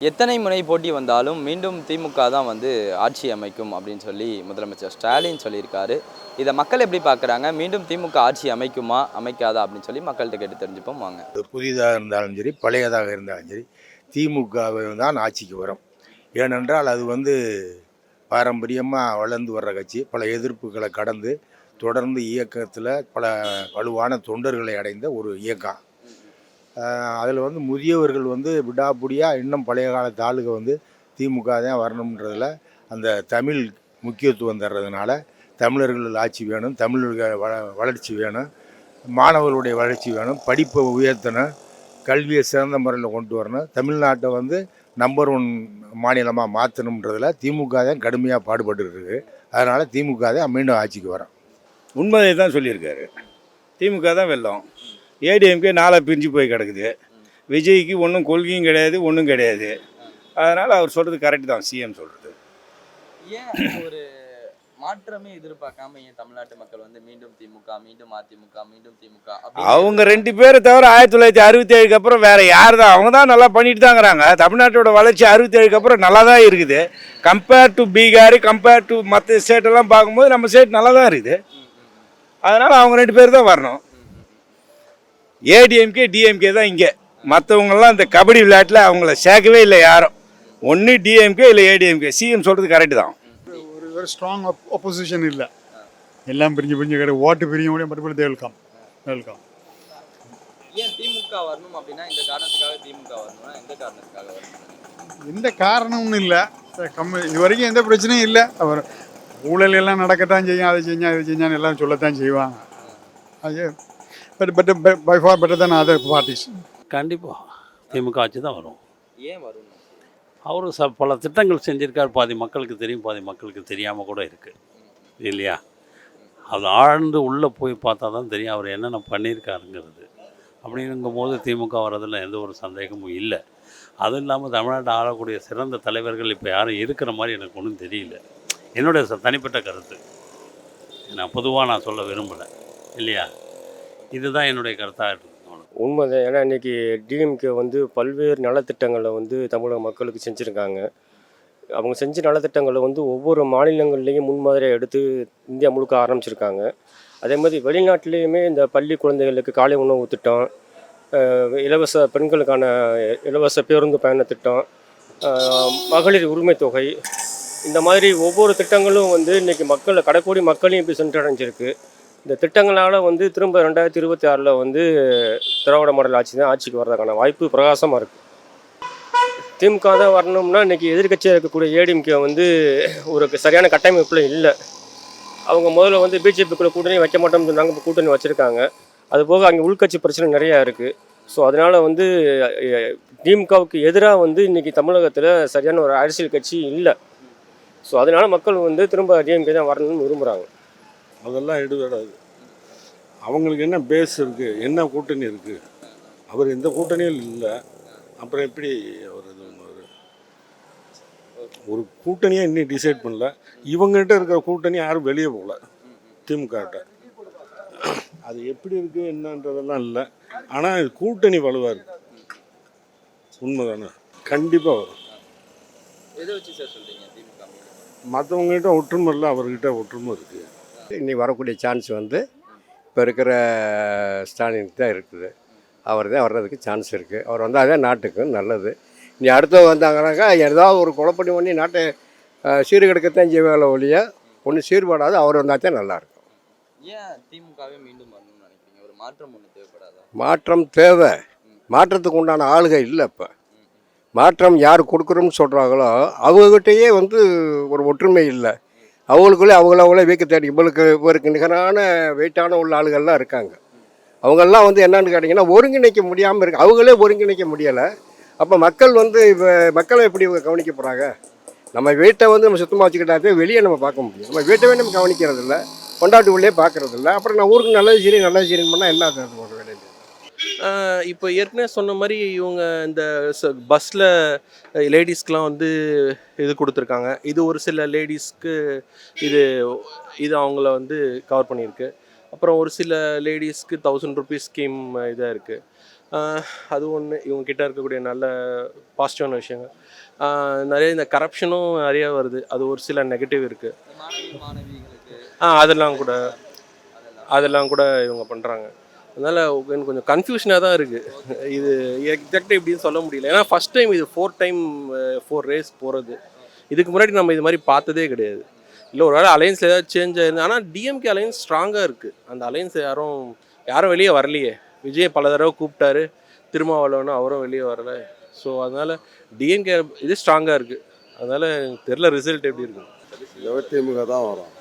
எத்தனை முனை போட்டி வந்தாலும் மீண்டும் திமுக தான் வந்து ஆட்சி அமைக்கும் அப்படின்னு சொல்லி முதலமைச்சர் ஸ்டாலின் சொல்லியிருக்காரு. இதை மக்கள் எப்படி பார்க்குறாங்க? மீண்டும் திமுக ஆட்சி அமைக்குமா? அமைக்காதா? அப்படின்னு சொல்லி மக்கள்கிட்ட கேட்டு தெரிஞ்சுப்போம். வாங்க. அது புதிதாக இருந்தாலும் சரி பழையதாக இருந்தாலும் சரி திமுகவை தான் ஆட்சிக்கு வரும். ஏனென்றால் அது வந்து பாரம்பரியமாக வளர்ந்து வர்ற கட்சி. பல எதிர்ப்புகளை கடந்து தொடர்ந்து இயக்கத்தில் பல வலுவான தொண்டர்களை அடைந்த ஒரு இயக்கம். அதில் வந்து முதியவர்கள் வந்து விடாபுடியாக இன்னும் பழைய காலத்து ஆளுக வந்து திமுக தான் வரணுன்றதில் அந்த தமிழ் முக்கியத்துவம் தர்றதுனால தமிழர்கள் ஆட்சி வேணும் தமிழர்கள் வள வளர்ச்சி வேணும் மாணவர்களுடைய வளர்ச்சி வேணும் படிப்பை உயர்த்தணும் கல்வியை சிறந்த முறையில் கொண்டு வரணும். தமிழ்நாட்டை வந்து நம்பர் ஒன் மாநிலமாக மாற்றணுன்றதில் திமுக தான் கடுமையாக பாடுபட்டு இருக்கு. அதனால் திமுக தான் மீண்டும் ஆட்சிக்கு வரும். உண்மையை தான் சொல்லியிருக்காரு. திமுக தான் வெல்லம். ஏடிஎம்கே நாளாக பிரிஞ்சு போய் கிடக்குது. விஜய்க்கு ஒன்றும் கொள்கையும் கிடையாது ஒன்றும் கிடையாது. அதனால் அவர் சொல்கிறது கரெக்ட் தான் சிஎம் சொல்கிறது ஏன் ஒரு மாற்றமே எதிர்பார்க்காம ஏன் தமிழ்நாட்டு மக்கள் வந்து மீண்டும் திமுக மீண்டும் அதிமுக மீண்டும் திமுக அவங்க ரெண்டு பேரை தவிர ஆயிரத்தி தொள்ளாயிரத்தி அறுபத்தி ஏழுக்கு அப்புறம் வேற யார் தான்? அவங்க தான் நல்லா பண்ணிட்டு தாங்கிறாங்க தமிழ்நாட்டோட வளர்ச்சி அறுபத்தி ஏழுக்கு அப்புறம் நல்லா தான் இருக்குது. Compare to Bihar compare to மற்ற ஸ்டேட்டெல்லாம் பார்க்கும்போது நம்ம ஸ்டேட் நல்லா தான் இருக்குது. அதனால் அவங்க ரெண்டு பேர் தான் வரணும். ஏடிஎம்கே டிஎம்கே தான் இங்கே. மற்றவங்கெல்லாம் இந்த கபடி விளையாட்டில் அவங்கள சேர்க்கவே இல்லை யாரும். ஒன்று டிஎம்கே இல்லை ஏடிஎம்கே சிஎம் சொல்கிறது கரெக்டு தான். ஒரு ஒரு ஸ்ட்ராங் ஒப்போசிஷன் இல்லை. எல்லாம் பிரிஞ்சு பிரிஞ்சு கிடையாது ஓட்டு பிரியும் கூட மறுபடியும் தே வெல்கம் வெல்கம் ஏன் திமுக வரணும் அப்படின்னா இந்த காரணத்துக்காக திமுக வரணும்னா எந்த காரணத்துக்காக வரணும்? எந்த காரணமும் இல்லை. கம்மி. இது வரைக்கும் எந்த பிரச்சனையும் இல்லை. அவர் ஊழல் எல்லாம் நடக்கத்தான் செய்யும் அதை செஞ்சா இது செஞ்சான்னு எல்லாம் சொல்லத்தான் செய்வாங்க. அது but but by far better தான் அதர் பார்ட்டிஸ் கண்டிப்பாக திமுக ஆட்சி தான் வரும். ஏன் வரணும் அவர் ச பல திட்டங்கள் செஞ்சிருக்கார். பாதி மக்களுக்கு தெரியும் பாதி மக்களுக்கு தெரியாமல் கூட இருக்குது இல்லையா? அது ஆழ்ந்து உள்ளே போய் பார்த்தா தான் தெரியும் அவர் என்னென்ன பண்ணியிருக்காருங்கிறது. அப்படிங்கும் போது திமுக வர்றதில் எந்த ஒரு சந்தேகமும் இல்லை. அதுவும் இல்லாமல் தமிழ்நாட்டை ஆளக்கூடிய சிறந்த தலைவர்கள் இப்போ யாரும் இருக்கிற மாதிரி எனக்கு ஒன்றும் தெரியல. என்னுடைய ச- தனிப்பட்ட கருத்து. நான் பொதுவாக நான் சொல்ல விரும்பலை. இல்லையா? இதுதான் என்னுடைய கருத்தாக இருக்குது அவ்வளவுதான். உண்மைதான். ஏன்னா இன்னைக்கு டிஎம்கே வந்து பல்வேறு நலத்திட்டங்களை வந்து தமிழக மக்களுக்கு செஞ்சுருக்காங்க. அவங்க செஞ்ச நலத்திட்டங்களை வந்து ஒவ்வொரு மாநிலங்கள்லேயும் முன்மாதிரியாக எடுத்து இந்தியா முழுக்க ஆரம்பிச்சிருக்காங்க. அதே மாதிரி வெளிநாட்டிலையுமே இந்த பள்ளி குழந்தைகளுக்கு காலை உணவு திட்டம் இலவச பெண்களுக்கான இலவச பேருந்து பயண திட்டம் மகளிர் உரிமை தொகை இந்த மாதிரி ஒவ்வொரு திட்டங்களும் வந்து இன்னைக்கு மக்களை கடைக்கோடி மக்களையும் இப்படி சென்றடைஞ்சிருக்கு. இந்த திட்டங்களால் வந்து திரும்ப ரெண்டாயிரத்தி இருபத்தி ஆறில் வந்து திராவிட மாடல் ஆட்சி தான் ஆட்சிக்கு வர்றதுக்கான வாய்ப்பு பிரகாசமாக இருக்குது திமுக தான் வரணும்னா இன்றைக்கி எதிர்க்கட்சியாக இருக்கக்கூடிய ஏடிஎம்கே வந்து ஒரு சரியான கட்டமைப்பில் இல்லை. அவங்க முதல்ல வந்து பிஜேபிக்குள்ள கூட்டணி வைக்க மாட்டோம்னு சொன்னாங்க இப்போ கூட்டணி வச்சுருக்காங்க. அது போக அங்கே உள்கட்சி பிரச்சனை நிறையா இருக்குது ஸோ அதனால் வந்து திமுகவுக்கு எதிராக வந்து இன்றைக்கி தமிழகத்தில் சரியான ஒரு அரசியல் கட்சி இல்லை. ஸோ அதனால் மக்கள் வந்து திரும்ப டிஎம்கே தான் வரணும்னு விரும்புகிறாங்க அதெல்லாம் எடுபடாது அவங்களுக்கு என்ன பேஸ் இருக்குது என்ன கூட்டணி இருக்குது அவர் எந்த கூட்டணியும் இல்லை. அப்புறம் எப்படி அவர் இது பண்ணுவார்? ஒரு கூட்டணியை இன்னும் டிசைட் பண்ணல. இவங்ககிட்ட இருக்கிற கூட்டணி யாரும் வெளியே போகல. திமுககிட்ட அது எப்படி இருக்குது என்னன்றதெல்லாம் இல்லை. ஆனால் கூட்டணி வலுவாக இருக்கு. உண்மைதானே? கண்டிப்பாக வரும். மற்றவங்ககிட்ட ஒற்றுமை இல்லை அவர்கிட்ட ஒற்றுமை இருக்குது இன்னைக்கு வரக்கூடிய சான்ஸ் வந்து இப்போ இருக்கிற ஸ்டாலினுக்கு தான் இருக்குது. அவர் தான் வர்றதுக்கு சான்ஸ் இருக்குது அவர் வந்தால் தான் நாட்டுக்கு நல்லது. இனி அடுத்தவங்க வந்தாங்கன்னாக்கா ஏதாவது ஒரு குழப்படி பண்ணி நாட்டை சீர்கெடுக்கத்தான் செய்வாங்கள ஒழிய ஒன்றும் சீர்படாது அவர் வந்தால் தான் நல்லாயிருக்கும் ஏன் திமுகவே மீண்டும் வரணும்னு நினைக்கிறீங்க? ஒரு மாற்றம் ஒன்று தேவைப்படாதா? மாற்றம் தேவை. மாற்றத்துக்கு உண்டான ஆளுகை இல்லை இப்போ. மாற்றம் யார் கொடுக்குறோம்னு சொல்கிறாங்களோ அவங்ககிட்டயே வந்து ஒரு ஒற்றுமை இல்லை. அவங்களுக்குள்ளே அவங்கள அவங்களே வீக்க தேடி இவளுக்கு இவருக்கு நிகரான வெயிட்டான உள்ள ஆளுகள்லாம் இருக்காங்க. அவங்கெல்லாம் வந்து என்னன்னு கேட்டிங்கன்னா ஒருங்கிணைக்க முடியாமல் இருக்கு அவங்களே ஒருங்கிணைக்க முடியலை. அப்போ மக்கள் வந்து இப்போ மக்களை எப்படி இவங்க கவனிக்க போகிறாங்க நம்ம வீட்டை வந்து நம்ம சுத்தமாக வச்சுக்கிட்டாவே வெளியே நம்ம பார்க்க முடியும். நம்ம வீட்டவே நம்ம கவனிக்கிறது இல்லை கொண்டாட்டு உள்ளே பார்க்குறது இல்லை அப்புறம் நான் ஊருக்கு நல்லது சரி நல்லது சரின்னு பண்ணால் என்ன இப்போ ஏற்கனவே சொன்ன மாதிரி இவங்க இந்த பஸ்ஸில் லேடிஸ்க்கெலாம் வந்து இது கொடுத்துருக்காங்க. இது ஒரு சில லேடிஸ்க்கு இது இது அவங்கள வந்து கவர் பண்ணியிருக்கு. அப்புறம் ஒரு சில லேடிஸ்க்கு தௌசண்ட் ருபீஸ் ஸ்கீம் இதாக இருக்குது அது ஒன்று இவங்க கிட்ட இருக்கக்கூடிய நல்ல பாசிட்டிவான விஷயங்கள். நிறைய இந்த கரப்ஷனும் நிறைய வருது. அது ஒரு சில நெகட்டிவ் இருக்குது ஆ அதெல்லாம் கூட அதெல்லாம் கூட இவங்க பண்ணுறாங்க அதனால் எனக்கு கொஞ்சம் கன்ஃபியூஷனாக தான் இருக்குது இது எக்ஸாக்டாக இப்படின்னு சொல்ல முடியல. ஏன்னா ஃபஸ்ட் டைம் இது ஃபோர் டைம் ஃபோர் ரேஸ் போகிறது இதுக்கு முன்னாடி நம்ம இது மாதிரி பார்த்ததே கிடையாது. இல்லை ஒரு வேளை அலையன்ஸ் ஏதாவது சேஞ்ச் ஆயிருந்து ஆனால் டிஎம்கே அலையன்ஸ் ஸ்ட்ராங்காக இருக்குது அந்த அலையன்ஸ் யாரும் யாரும் வெளியே வரலையே. விஜய் பல தடவை கூப்பிட்டாரு. திருமாவளவனும் அவரும் வெளியே வரல. ஸோ அதனால் டிஎம்கே இது ஸ்ட்ராங்காக இருக்குது அதனால் தெரில ரிசல்ட் எப்படி இருக்கும் திமுக தான் வரும்.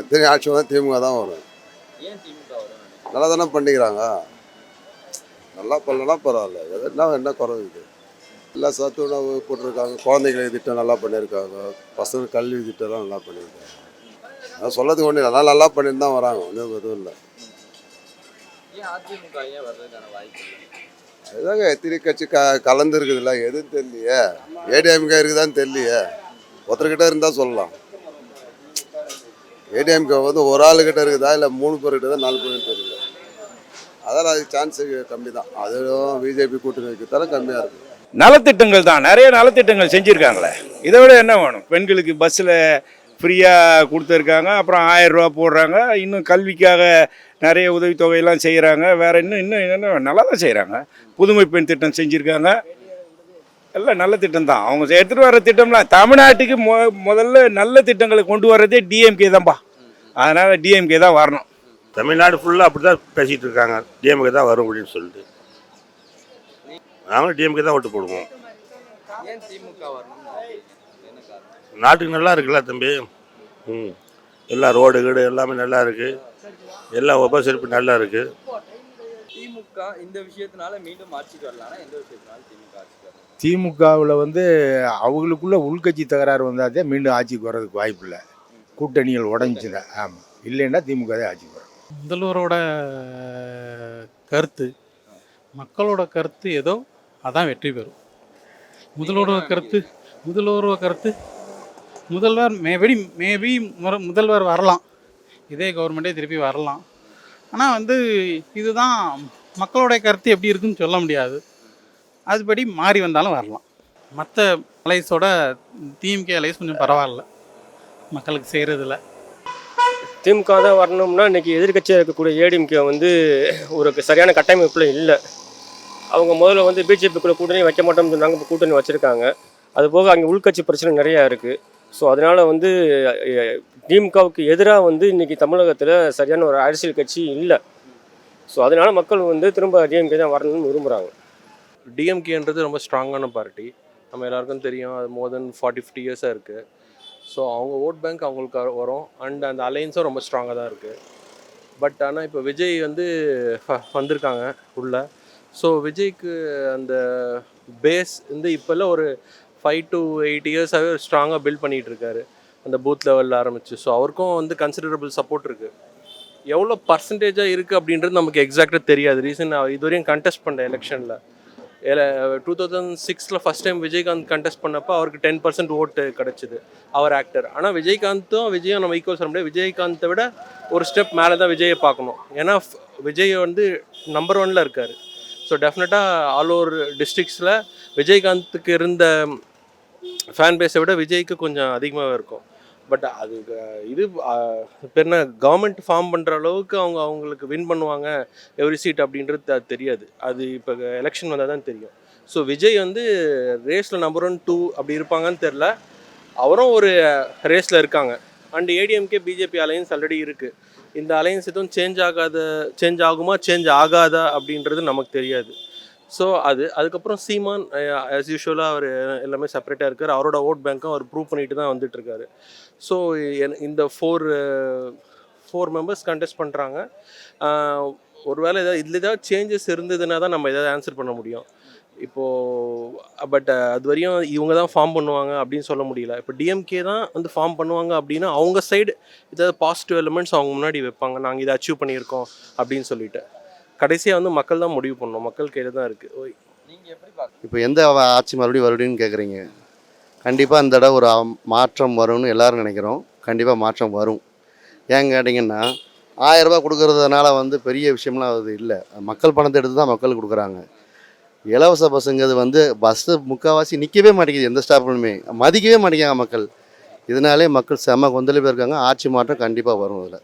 எத்தனை ஆட்சி வந்தால் திமுக தான் வரும். ஏன் திமுக வரும்? நல்லா தானே பண்ணிக்கிறாங்க. நல்லா பண்ணலாம் பரவாயில்ல. எதுனா என்ன குறை இது? எல்லா சத்து உணவு போட்டிருக்காங்க. குழந்தைங்களுக்கு திட்டம் நல்லா பண்ணியிருக்காங்க. பசங்க கல்வி திட்டம்லாம் நல்லா பண்ணியிருக்காங்க. நான் சொல்லதுக்கு ஒன்றும் இல்லை. நல்லா நல்லா பண்ணிட்டு தான் வராங்க. ஒன்றும் எதுவும் இல்லை? அதுதாங்க எத்தனை கட்சி க கலந்து இருக்குதுல்ல எதுவும் தெரியலையே. ஏடிஎம்கே இருக்குதான்னு தெரியலையே. ஒருத்தர்கிட்ட இருந்தால் சொல்லலாம். ஏடிஎம்கே வந்து ஒரு ஆளுகிட்ட இருக்குதா? இல்லை மூணு பேர்கிட்ட தான் நாலு பேர் அதெல்லாம் அது சான்ஸ் கம்மி தான் அதுவும் பிஜேபி கூட்டணி வைக்கிறதால கம்மியாக இருக்கும் நலத்திட்டங்கள் தான். நிறைய நலத்திட்டங்கள் செஞ்சுருக்காங்களே. இதை விட என்ன வேணும்? பெண்களுக்கு பஸ்ஸில் ஃப்ரீயாக கொடுத்துருக்காங்க. அப்புறம் ஆயிரம் ரூபா போடுறாங்க. இன்னும் கல்விக்காக நிறைய உதவித்தொகையெல்லாம் செய்கிறாங்க வேறு இன்னும் இன்னும் என்ன நல்லா தான் செய்கிறாங்க புதுமை பெண் திட்டம் செஞ்சுருக்காங்க. எல்லாம் நல்ல திட்டம் தான். அவங்க எடுத்துகிட்டு வர திட்டம்லாம் தமிழ்நாட்டுக்கு மொ முதல்ல நல்ல திட்டங்களை கொண்டு வர்றதே டிஎம்கே தான்ப்பா அதனால் டிஎம்கே தான் வரணும். தமிழ்நாடு ஃபுல்லாக அப்படி தான் பேசிகிட்டு இருக்காங்க டிஎம்கே தான் வரும் அப்படின்னு சொல்லிட்டு. நாங்களும் டிஎம்கே தான் ஓட்டு போடுவோம். ஏன் திமுக வரணும் என்ன காரணம்? நாட்டுக்கு நல்லா இருக்குல்ல தம்பி. ம். எல்லா ரோடு கீடு எல்லாமே நல்லா இருக்குது எல்லா உபசரிப்பு நல்லா இருக்குது திமுக இந்த விஷயத்தினால மீண்டும் ஆட்சிக்கு வரலாம்னா எந்த விஷயத்தினால திமுக ஆட்சிக்கு வரலாம் திமுகவில் வந்து அவங்களுக்குள்ள உள்கட்சி தகராறு வந்தாதே மீண்டும் ஆட்சிக்கு வர்றதுக்கு வாய்ப்பு இல்லை. கூட்டணிகள் உடஞ்சுதா ஆமாம் இல்லைன்னா திமுக தான் ஆட்சிக்கு வரும். முதல்வரோட கருத்து மக்களோட கருத்து ஏதோ அதான் வெற்றி பெறும். முதல்வரோட கருத்து முதல்வரோட கருத்து முதல்வர் மேபடி மேபி முதல்வர் வரலாம். இதே கவர்மெண்ட்டே திருப்பி வரலாம். ஆனால் வந்து இதுதான் மக்களோட கருத்து எப்படி இருக்குன்னு சொல்ல முடியாது. அதுபடி மாறி வந்தாலும் வரலாம். மற்ற அலைஸோட டிஎம்கே அலைஸ் கொஞ்சம் பரவாயில்ல. மக்களுக்கு செய்கிறதில்ல திமுக தான் வரணும்னா இன்னைக்கு எதிர்கட்சியாக இருக்கக்கூடிய ஏடிஎம்கே வந்து ஒரு சரியான கட்டமைப்பில் இல்லை. அவங்க முதல்ல வந்து பிஜேபிக்குள்ள கூட்டணி வைக்க மாட்டோம்னு சொன்னாங்க இப்போ கூட்டணி வச்சுருக்காங்க. அது போக அங்கே உள்கட்சி பிரச்சனை நிறையா இருக்குது ஸோ அதனால் வந்து திமுகவுக்கு எதிராக வந்து இன்றைக்கி தமிழகத்தில் சரியான ஒரு அரசியல் கட்சி இல்லை. ஸோ அதனால் மக்கள் வந்து திரும்ப டிஎம்கே தான் வரணும்னு விரும்புகிறாங்க டிஎம்கேன்றது ரொம்ப ஸ்ட்ராங்கான பார்ட்டி நம்ம எல்லாருக்கும் தெரியும் அது மோர் தென் ஃபார்ட்டி ஃபிஃப்டி இயர்ஸாக இருக்குது ஸோ அவங்க ஓட் பேங்க் அவங்களுக்கு வரும். அண்ட் அந்த அலையன்ஸும் ரொம்ப ஸ்ட்ராங்காக தான் இருக்குது பட் ஆனால் இப்போ விஜய் வந்து ஃப- வந்திருக்காங்க உள்ள. ஸோ விஜய்க்கு அந்த பேஸ் வந்து இப்போல்லாம் ஒரு ஃபைவ் டு எயிட் இயர்ஸாகவே ஸ்ட்ராங்காக பில்ட் பண்ணிகிட்டு இருக்காரு. அந்த பூத் லெவலில் ஆரம்பிச்சு. ஸோ அவருக்கும் வந்து கன்சிடரபிள் சப்போர்ட் இருக்குது எவ்வளோ பர்சன்டேஜாக இருக்குது அப்படின்றது நமக்கு எக்ஸாக்டாக தெரியாது. ரீசன் இதுவரையும் கண்டெஸ்ட் பண்ண எலெக்ஷனில் டூ தௌசண்ட் சிக்ஸில் ஃபஸ்ட் டைம் விஜயகாந்த் கண்டெஸ்ட் பண்ணப்போ அவருக்கு டென் பர்சன்ட் ஓட்டு கிடச்சிது. அவர் ஆக்டர் ஆனால் விஜயகாந்தும் விஜயும் நம்ம ஈக்குவல் சொல்ல முடியாது. விஜயகாந்தை விட ஒரு ஸ்டெப் மேலே தான் விஜயை பார்க்கணும். ஏன்னா விஜய் வந்து நம்பர் ஒனில் இருக்கார். ஸோ டெஃபினட்டாக ஆல் ஓவர் டிஸ்ட்ரிக்ஸில் விஜயகாந்துக்கு இருந்த ஃபேன் பேஸை விட விஜய்க்கு கொஞ்சம் அதிகமாக இருக்கும். பட் uh, அது இது பெருனா என்ன கவர்மெண்ட் ஃபார்ம் பண்ணுற அளவுக்கு அவங்க அவங்களுக்கு வின் பண்ணுவாங்க எவ்ரி சீட் அப்படின்றது தெரியாது. அது இப்போ எலெக்ஷன் வந்தால் தான் தெரியும். ஸோ விஜய் வந்து ரேஸில் நம்பர் ஒன் டூ அப்படி இருப்பாங்கன்னு தெரில. அவரும் ஒரு ரேஸில் இருக்காங்க. And ADMK BJP alliance already இருக்குது இந்த அலையன்ஸ் எதுவும் சேஞ்ச் ஆகாத சேஞ்ச் ஆகுமா சேஞ்ச் ஆகாதா அப்படின்றது நமக்கு தெரியாது. ஸோ அது அதுக்கப்புறம் சீமான் ஆஸ் யூஷுவலாக அவர் எல்லாமே செப்பரேட்டாக இருக்கார். அவரோட ஓட் பேங்க்கும் அவர் ப்ரூவ் பண்ணிட்டு தான் வந்துட்டு இருக்காரு. ஸோ இந்த ஃபோர் ஃபோர் மெம்பர்ஸ் கண்டெஸ்ட் பண்ணுறாங்க ஒருவேளை ஏதாவது இதில் ஏதாவது சேஞ்சஸ் இருந்ததுன்னா தான் நம்ம ஏதாவது ஆன்சர் பண்ண முடியும். இப்போது பட் அது வரையும் இவங்க தான் ஃபார்ம் பண்ணுவாங்க அப்படின்னு சொல்ல முடியல. இப்போ டிஎம்கே தான் வந்து ஃபார்ம் பண்ணுவாங்க அப்படின்னா அவங்க சைடு ஏதாவது பாசிட்டிவ் எலிமெண்ட்ஸ் அவங்க முன்னாடி வைப்பாங்க. நாங்கள் இதை அச்சீவ் பண்ணியிருக்கோம் அப்படின்னு சொல்லிட்டு. கடைசியாக வந்து மக்கள் தான் முடிவு பண்ணணும். மக்கள் கையில் தான் இருக்குது நீங்கள் எப்படி பார்க்க இப்போ எந்த ஆட்சி மறுபடியும் வருடுன்னு கேட்குறீங்க கண்டிப்பாக இந்த தடவை ஒரு மாற்றம் வரும்னு எல்லாரும் நினைக்கிறோம். கண்டிப்பாக மாற்றம் வரும். ஏன் கேட்டிங்கன்னா ஆயிரம் ரூபாய் கொடுக்கறதுனால வந்து பெரிய விஷயம்லாம் அது இல்லை. மக்கள் பணத்தை எடுத்து தான் மக்களுக்கு கொடுக்குறாங்க. இலவச பஸ்ஸுங்கிறது வந்து பஸ்ஸு முக்கால்வாசி நிற்கவே மாட்டேங்குது. எந்த ஸ்டாப்லையுமே. மதிக்கவே மாட்டேங்கிறாங்க மக்கள். இதனாலே மக்கள் செம கொந்தளிப்பாக இருக்காங்க. ஆட்சி மாற்றம் கண்டிப்பாக வரும் இதில்